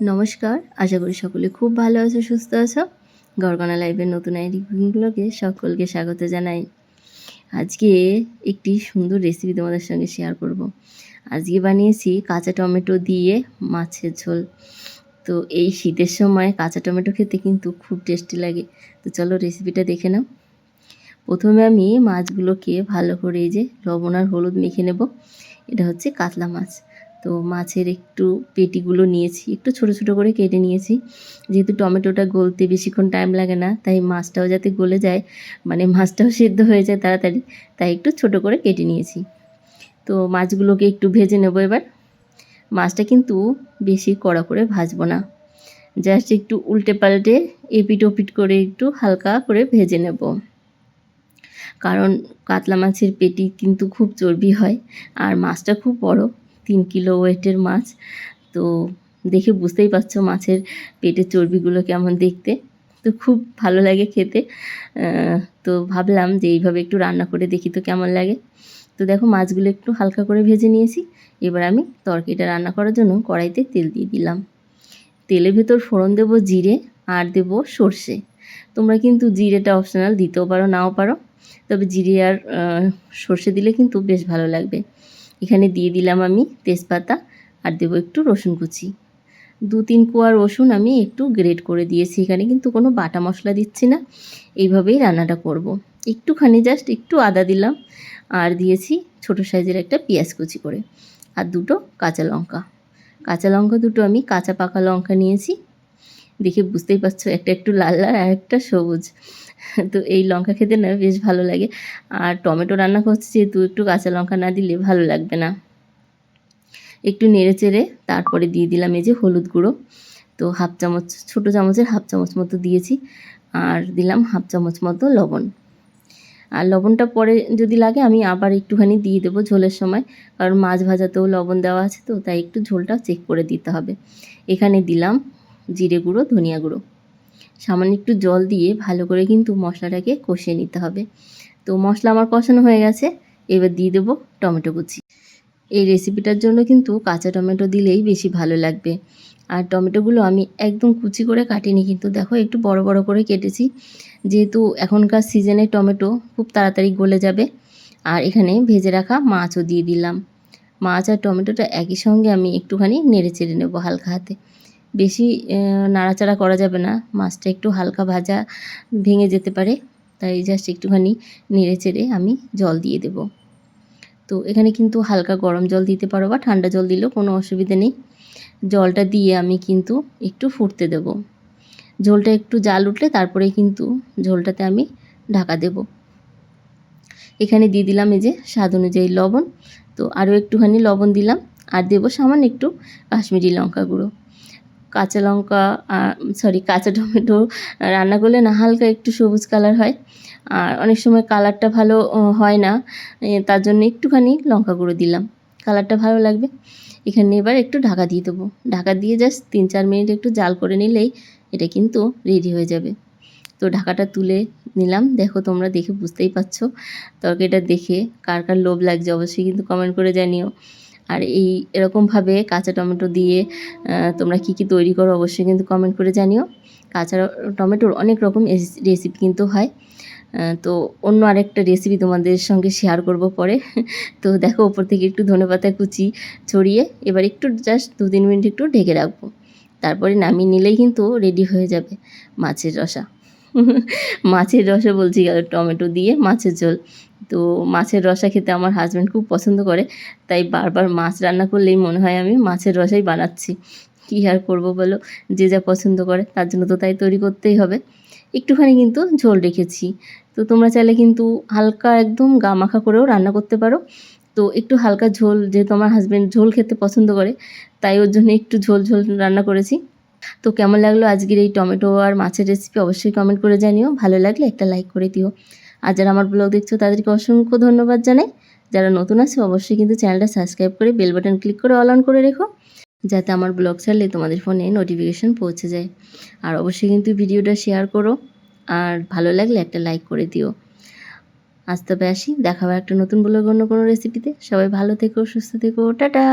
নমস্কার, আশা করি সকলে খুব ভালো আছো, সুস্থ আছো। গরগনা লাইভের নতুন আইডিগুলোকে সকলকে স্বাগত জানাই। আজকে একটি সুন্দর রেসিপি তোমাদের সঙ্গে শেয়ার করব। আজকে বানিয়েছি কাঁচা টমেটো দিয়ে মাছের ঝোল। তো এই শীতের সময় কাঁচা টমেটো খেতে কিন্তু খুব টেস্টি লাগে। তো চলো রেসিপিটা দেখে নাও। প্রথমে আমি মাছগুলোকে ভালো করে এই যে লবণ আর হলুদ মেখে নেব। এটা হচ্ছে কাতলা মাছ। তো মাছের একটু পেটিগুলো নিয়েছি, একটু ছোট ছোট করে কেটে নিয়েছি। যেহেতু টমেটোটা গলতে বেশিক্ষণ টাইম লাগে না, তাই মাছটাও যাতে গলে যায় মানে মাছটাও সেদ্ধ হয়ে যায় তাড়াতাড়ি, তাই একটু ছোট করে কেটে নিয়েছি। তো মাছগুলোকে একটু ভেজে নেব এবার। মাছটা কিন্তু বেশি কড়া করে ভাজবো না। জাস্ট একটু উল্টে পাল্টে এপিট ওপিট করে একটু হালকা করে ভেজে নেব। কারণ কাতলা মাছের পেটি কিন্তু খুব চর্বি হয়, আর মাছটা খুব বড়। তিন কিলো ওয়েটের মাছ। তো দেখে বুঝতেই পারছ মাছের পেটের চর্বিগুলো কেমন দেখতে। তো খুব ভালো লাগে খেতে। তো ভাবলাম যে এইভাবে একটু রান্না করে দেখি তো কেমন লাগে। তো দেখো মাছগুলো একটু হালকা করে ভেজে নিয়েছি। এবার আমি তরকারিটা রান্না করার জন্য কড়াইতে তেল দিয়ে দিলাম। তেলের ভেতর ফোড়ন দেবো জিরে আর দেবো সর্ষে। তোমরা কিন্তু জিরেটা অপশনাল দিতেও পারো, নাও পারো। তবে জিরে আর সর্ষে দিলে কিন্তু বেশ ভালো লাগবে। এখানে দিয়ে দিলাম আমি তেজপাতা আর দেবো একটু রসুন কুচি। দু তিন কোয়া রসুন আমি একটু গ্রেট করে দিয়েছি, এখানে কিন্তু কোনো বাটা মশলা দিচ্ছি না। এইভাবেই রান্নাটা করব। একটুখানি জাস্ট একটু আদা দিলাম আর দিয়েছি ছোট সাইজের একটা পেঁয়াজ কুচি করে আর দুটো কাঁচা লঙ্কা। কাঁচা লঙ্কা দুটো আমি কাঁচা পাকা লঙ্কা নিয়েছি। দেখে বুঝতেই পারছ, একটা একটু লাল লাল আর একটা সবুজ। তো এই লঙ্কা খেতে না বেশ ভালো লাগে। আর টমেটো রান্না করছি যেহেতু একটু কাঁচা লঙ্কা না দিলে ভালো লাগবে না। একটু নেড়ে চেড়ে তারপরে দিয়ে দিলাম এই যে হলুদ গুঁড়ো। তো হাফ চামচ, ছোটো চামচের হাফ চামচ মতো দিয়েছি। আর দিলাম হাফ চামচ মতো লবণ। আর লবণটা পরে যদি লাগে আমি আবার একটুখানি দিয়ে দেবো ঝোলের সময়। কারণ মাছ ভাজাতেও লবণ দেওয়া আছে তো, তাই একটু ঝোলটা চেক করে দিতে হবে। এখানে দিলাম জিরে গুঁড়ো, ধনিয়া গুঁড়ো। সামান্য একটু জল দিয়ে ভালো করে কিন্তু মশলাটাকে কষিয়ে নিতে হবে। তো মশলা আমার কষানো হয়ে গেছে, এবার দিয়ে দেবো টমেটো কুচি। এই রেসিপিটার জন্য কিন্তু কাঁচা টমেটো দিলেই বেশি ভালো লাগবে। আর টমেটোগুলো আমি একদম কুচি করে কাটিনি কিন্তু দেখো একটু বড় বড় করে কেটেছি। যেহেতু এখনকার সিজনে টমেটো খুব তাড়াতাড়ি গলে যাবে, আর এখানে ভেজে রাখা মাছও দিয়ে দিলাম। মাছ আর টমেটোটা একই সঙ্গে আমি একটুখানি নেড়ে চেড়ে নেব হালকা হাতে। বেশি নাড়াচাড়া করা যাবে না। মাছটা একটু হালকা ভাজা ভেঙে যেতে পারে, তাই জাস্ট একটুখানি নেড়ে চেড়ে আমি জল দিয়ে দেব। তো এখানে কিন্তু হালকা গরম জল দিতে পারো বা ঠান্ডা জল দিলেও কোনো অসুবিধে নেই। জলটা দিয়ে আমি কিন্তু একটু ফুটতে দেব। ঝোলটা একটু জাল উঠলে তারপরে কিন্তু ঝোলটাতে আমি ঢাকা দেব। এখানে দিয়ে দিলাম এই যে স্বাদ অনুযায়ী লবণ। তো আরও একটুখানি লবণ দিলাম আর দেবো সামান্য একটু কাশ্মীরি লঙ্কা গুঁড়ো। কাঁচা লঙ্কা সরি কাঁচা টমেটো রান্না করলে না হালকা একটু সবুজ কালার হয়। আর অনেক সময় কালারটা ভালো হয় না। তার জন্য একটুখানি লঙ্কা গুঁড়ো দিলাম। কালারটা ভালো লাগবে। এখানে এবার একটু ঢাকা দিয়ে দেবো। ঢাকা দিয়ে জাস্ট তিন চার মিনিট একটু জাল করে নিলেই এটা কিন্তু রেডি হয়ে যাবে। তো ঢাকাটা তুলে নিলাম। দেখো তোমরা দেখে বুঝতেই পারছ। তরকারিটা দেখে কার কার লোভ লাগছে অবশ্যই কিন্তু কমেন্ট করে জানিও। আর এই এরকমভাবে কাঁচা টমেটো দিয়ে তোমরা কি কি তৈরি করো অবশ্যই কিন্তু কমেন্ট করে জানিও। কাঁচা টমেটোর অনেক রকম রেসিপি কিন্তু হয়। তো অন্য আরেকটা রেসিপি তোমাদের সঙ্গে শেয়ার করব পরে। তো দেখো ওপর থেকে একটু ধনেপাতা কুচি ছড়িয়ে এবার একটু জাস্ট দু তিন মিনিট একটু ঢেকে রাখব। তারপরে নামিয়ে নিলেই কিন্তু রেডি হয়ে যাবে মাছের রসা। মাছের রসা বলছি গেল টমেটো দিয়ে মাছের ঝোল। তো মাছের রসা খেতে আমার হাজব্যান্ড খুব পছন্দ করে, তাই বারবার মাছ রান্না করলেই মনে হয় আমি মাছের রসাই বানাচ্ছি। কী আর করব বলো? যে যা পছন্দ করে, তার জন্য তো তাই তৈরি করতেই হবে। একটুখানি কিন্তু ঝোল রেখেছি। তো তোমরা চাইলে কিন্তু হালকা একদম গা মাখা করেও রান্না করতে পারো। তো একটু হালকা ঝোল, যেহেতু আমার হাজব্যান্ড ঝোল খেতে পছন্দ করে, তাই ওর জন্য একটু ঝোল ঝোল রান্না করেছি। তো কেমন লাগল আজকের এই টমেটো আর মাছের রেসিপি অবশ্যই কমেন্ট করে জানিও। ভালো লাগলে একটা লাইক করে দিও। আর যারা আমার ব্লগ দেখছ, তাদেরকে অসংখ্য ধন্যবাদ জানাই। যারা নতুন আছে, অবশ্যই কিন্তু চ্যানেলটা সাবস্ক্রাইব করে বেল বাটন ক্লিক করে অল অন করে রেখো, যাতে আমার ব্লগ ছাড়লে তোমাদের ফোনে নোটিফিকেশান পৌঁছে যায়। আর অবশ্যই কিন্তু ভিডিওটা শেয়ার করো। আর ভালো লাগলে একটা লাইক করে দিও। আজ তবে আসি। দেখাবো একটা নতুন ব্লগ অন্য কোনো রেসিপিতে সবাই ভালো থেকো, সুস্থ থেকো। টাটা!